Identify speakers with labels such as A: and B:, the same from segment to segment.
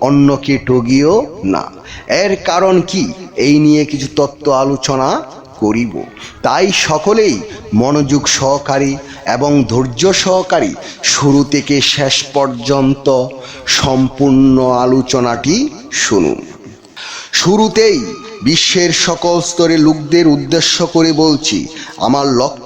A: অন্যকে টগিও না। এর কারণ কি? এই নিয়ে কিছু তত্ত্ব আলোচনা করিব। তাই সকলেই মনোযোগ সহকারী এবং ধৈর্য সহকারী শুরু থেকে শেষ পর্যন্ত সম্পূর্ণ আলোচনাটি শুনুন। শুরুতেই বিশ্বের সকল স্তরে লোকদের উদ্দেশ্য করে বলছি, আমার লক্ষ্য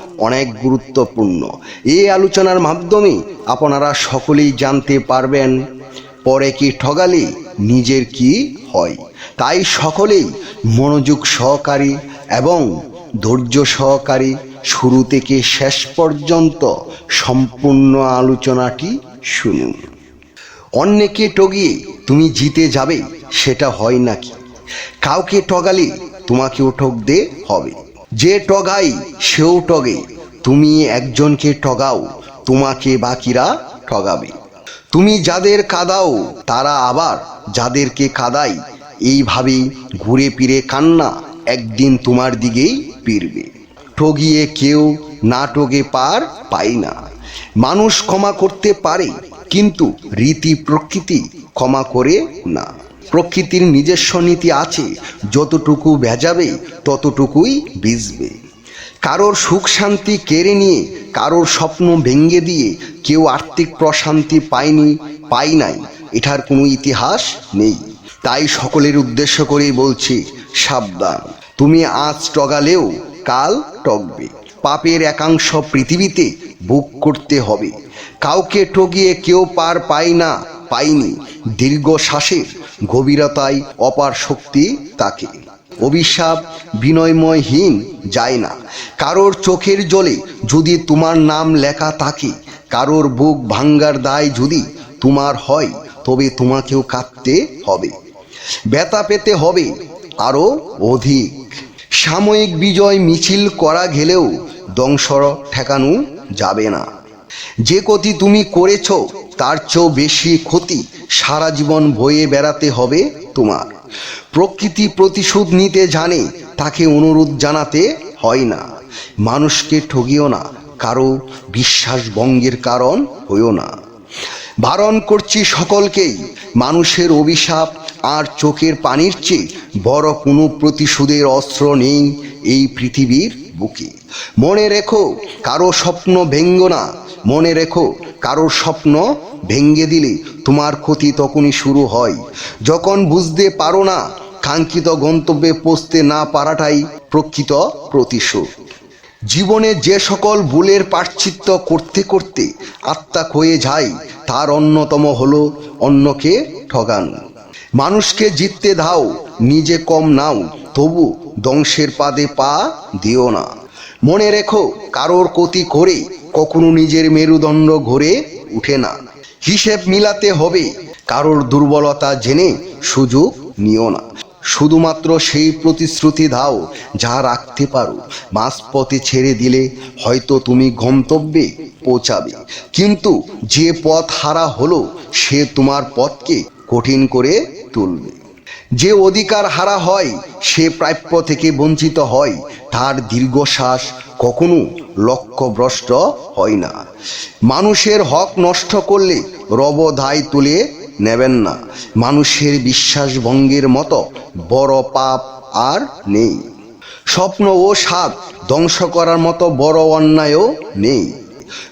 A: অনেক গুরুত্বপূর্ণ। এই আলোচনার মাধ্যমে আপনারা সকলেই জানতে পারবেন, পরে কি ঠগালে, নিজের কি হয়। তাই সকলেই মনোযোগ সহকারী এবং ধৈর্য সহকারী শুরু থেকে শেষ পর্যন্ত সম্পূর্ণ আলোচনাটি শুনুন। অন্যকে টগিয়ে তুমি জিতে যাবে, সেটা হয় নাকি? কাউকে টগালে তোমাকেও ঠকতে হবে। যে টগাই সেও টগে তুমি একজনকে টগাও তোমাকে বাকিরা ঠগাবে। তুমি যাদের কাদাও, তারা আবার যাদেরকে কাদাই, এইভাবেই ঘুরে ফিরে কান্না একদিন তোমার দিকেই ফিরবে। ঠগিয়ে কেউ না টগে পার পায় না। মানুষ ক্ষমা করতে পারে, কিন্তু রীতি প্রকৃতি ক্ষমা করে না। প্রকৃতির নিজস্ব নীতি আছে, যতটুকু ভেজাবে, ততটুকুই ভিজবে। কারোর সুখ শান্তি কেড়ে নিয়ে, কারোর স্বপ্ন ভেঙ্গে দিয়ে কেউ আর্থিক প্রশান্তি পায়নি পাই নাই, এটার কোনো ইতিহাস নেই। তাই সকলের উদ্দেশ্য করেই বলছি, সাবধান। তুমি আজ টগালেও, কাল টগবে। পাপের একাংশ পৃথিবীতে বুক করতে হবে। কাউকে ঠগিয়ে কেউ পার পায় না পায়নি দীর্ঘ শ্বাসের গভীরতায় অপার শক্তি তাকে। অভিশাপ বিনয়ময়হীন যায় না। কারোর চোখের জলে যদি তোমার নাম লেখা থাকে, কারোর বুক ভাঙ্গার দায় যদি তোমার হয়, তবে তোমাকেও কাঁদতে হবে। ব্যথা পেতে হবে আরও অধিক। সাময়িক বিজয় মিছিল করা গেলেও দংশর ঠেকানো যাবে না। যে ক্ষতি তুমি করেছ তার চেয়েও বেশি ক্ষতি সারা জীবন বয়ে বেড়াতে হবে তোমার। প্রকৃতি প্রতিশোধ নিতে জানে, তাকে অনুরোধ জানাতে হয় না। মানুষকে ঠগিও না, কারও বিশ্বাস ভঙ্গের কারণ হইও না। বারণ করছি সকলকেই, মানুষের অভিশাপ আর চোখের পানির চেয়ে বড় কোনো প্রতিশোধের অস্ত্র নেই এই পৃথিবীর বুকে। মনে রেখো, কারও স্বপ্ন ভেঙ্গ না, মনে রেখো কারোর স্বপ্ন ভেঙ্গে দিলে তোমার ক্ষতি তখনই শুরু হয়। যখন বুঝতে পারো না, কাঙ্ক্ষিত গন্তব্যে পৌঁছতে না পারাটাই প্রকৃত প্রতিশোধ। জীবনে যে সকল ভুলের পাশ্চিত্য করতে করতে আত্মা ক্ষয়ে যায়, তার অন্যতম হলো অন্যকে ঠগানো। মানুষকে জিততে দাও, নিজে কম নাও, তবু ধ্বংসের পাদে পা দিও না। মনে রেখো, কারোর ক্ষতি করে কখনো নিজের মেরুদণ্ড ঘুরে উঠে না। হিসেব মিলাতে হবে। কারোর দুর্বলতা জেনে সুযোগ নিও না। শুধুমাত্র সেই প্রতিশ্রুতি দাও যা রাখতে পারো। মাঝপথে ছেড়ে দিলে হয়তো তুমি গন্তব্যে পৌঁছাবে। কিন্তু যে পথ হারা হলো, সে তোমার পথকে কঠিন করে তুলবে। যে অধিকার হারা হয়, সে প্রাপ্য থেকে বঞ্চিত হয়। তার দীর্ঘশ্বাস কখনো লক্ষ্যভ্রষ্ট হয় না। মানুষের হক নষ্ট করলে রব দায় তুলে নেবেন না। মানুষের বিশ্বাস ভঙ্গের মতো বড় পাপ আর নেই। স্বপ্ন ও স্বাদ ধ্বংস করার মতো বড় অন্যায়ও নেই।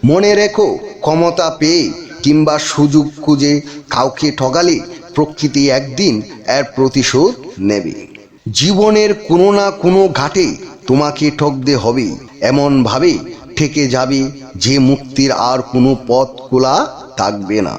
A: মনে রেখো, ক্ষমতা পেয়ে কিংবা সুযোগ খুঁজে কাউকে ঠগালে প্রকৃতি একদিন এর প্রতিশোধ নেবে। জীবনের কোনো না কোনো ঘাটে তোমাকে ঠকতে হবে। এমনভাবে থেকে যাবে যে মুক্তির আর কোনো পথ খোলা থাকবে না।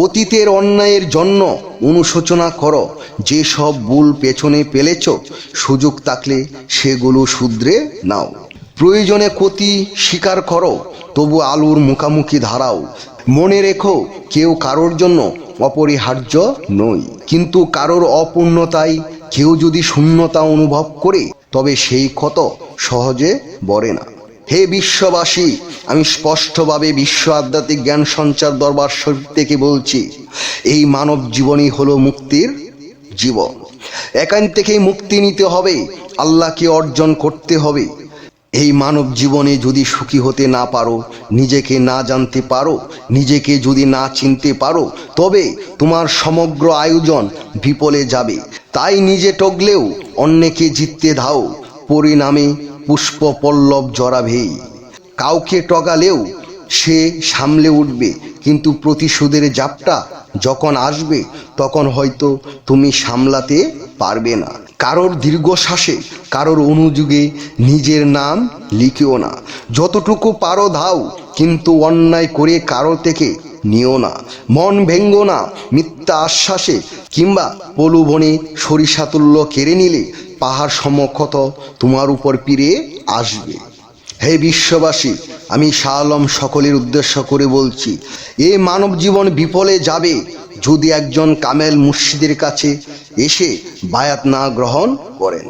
A: অতীতের অন্যায়ের জন্য অনুশোচনা করো। যেসব ভুল পেছনে পেলেছ সুযোগ থাকলে সেগুলো শুধরে নাও। প্রয়োজনে ক্ষতি স্বীকার করো, তবু আলুর মুখামুখি ধারাও। মনে রেখো, কেউ কারোর জন্য অপরিহার্য নই। কিন্তু কারোর অপূর্ণতায় কেউ যদি শূন্যতা অনুভব করে, তবে সেই ক্ষত সহজে বরে না। হে বিশ্ববাসী, আমি স্পষ্টভাবে বিশ্ব আধ্যাত্মিক জ্ঞান সঞ্চার দরবার শরীফ থেকে বলছি, এই মানব জীবনই হলো মুক্তির জীবন। এখান থেকেই মুক্তি নিতে হবে, আল্লাহকে অর্জন করতে হবে এই মানব জীবনে যদি সুখী হতে না পারো, নিজেকে না জানতে পারো, নিজেকে যদি না চিনতে পারো, তবে তোমার সমগ্র আয়োজন বিপলে যাবে। তাই নিজে টগলেও অন্যকে জিততে ধাও পরিণামে পুষ্প পল্লব জড়াবেই। কাউকে টগালেও সে সামলে উঠবে, কিন্তু প্রতিশোধের জাপটা যখন আসবে, তখন হয়তো তুমি সামলাতে পারবে না। কারোর দীর্ঘশ্বাসে, কারোর অনুযোগে নিজের নাম লিখিও না। যতটুকু পারো ধাও কিন্তু অন্যায় করে কারও থেকে নিও না। মন ভেঙ্গো না, মিথ্যা আশ্বাসে, কিংবা পলুবনে সরিষাতুল্য কেড়ে নিলে পাহাড় সমক্ষত তোমার উপর পিড়ে আসবে। হে বিশ্ববাসী, আমি শাহ আলম সকলের উদ্দেশ্য করে বলছি, এ মানব জীবন বিফলে যাবে যদি একজন কামেল মুর্শিদের কাছে এসে বায়াত না গ্রহণ করেন।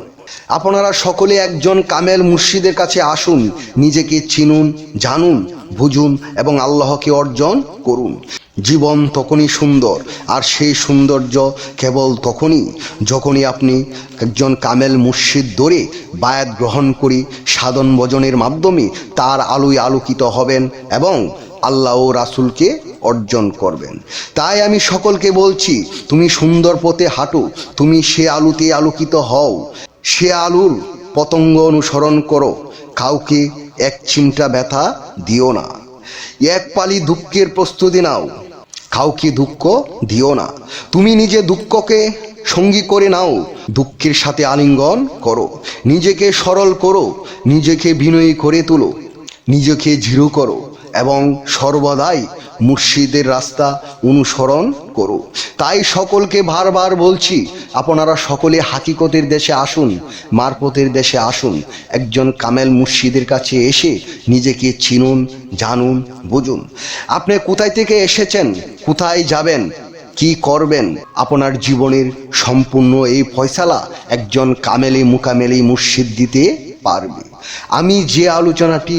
A: আপনারা সকলে একজন কামেল মুর্শিদের কাছে আসুন, নিজেকে চিনুন, জানুন, বুঝুন এবং আল্লাহকে অর্জন করুন। জীবন তখনই সুন্দর, আর সেই সৌন্দর্য কেবল তখনই যখনই আপনি একজন কামেল মুর্শিদ ধরে বায়াত গ্রহণ করি, সাধন ভজনের মাধ্যমে তার আলোয় আলোকিত হবেন এবং আল্লাহ ও রাসুলকে অর্জন করবেন। তাই আমি সকলকে বলছি, তুমি সুন্দর পথে হাঁটো, তুমি সে আলোতে আলোকিত হও। সে আলুর পতঙ্গ অনুসরণ করো, কাউকে এক চিমটা ব্যথা দিও না। এক পালি দুঃখের প্রস্তুতি নাও, কাউকে দুঃখ দিও না। তুমি নিজে দুঃখকে সঙ্গী করে নাও, দুঃখের সাথে আলিঙ্গন করো। নিজেকে সরল করো, নিজেকে বিনয়ী করে তুলো, নিজেকে ঝিরু করো। এবং সর্বদাই মুর্শিদের রাস্তা অনুসরণ করো। তাই সকলকে বারবার বলছি, আপনারা সকলে হাকিকতের দেশে আসুন মারপতের দেশে আসুন। একজন কামেল মুর্শিদের কাছে এসে নিজেকে চিনুন, জানুন, বুঝুন। আপনি কোথায় থেকে এসেছেন? কোথায় যাবেন? কি করবেন? আপনার জীবনের সম্পূর্ণ এই ফয়সালা একজন কামেলি মুকামেলি মুর্শিদ দিতে পারবে। আমি যে আলোচনাটি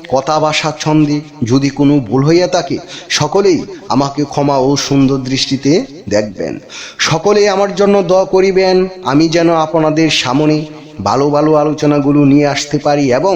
A: কথা ভাষা ছন্দে যদি কোনো ভুল হইয়া থাকে, সকলেই আমাকে ক্ষমা ও সুন্দর দৃষ্টিতে দেখবেন। সকলেই আমার জন্য দ করিবেন, আমি যেন আপনাদের সামনে ভালো ভালো আলোচনাগুলো নিয়ে আসতে পারি এবং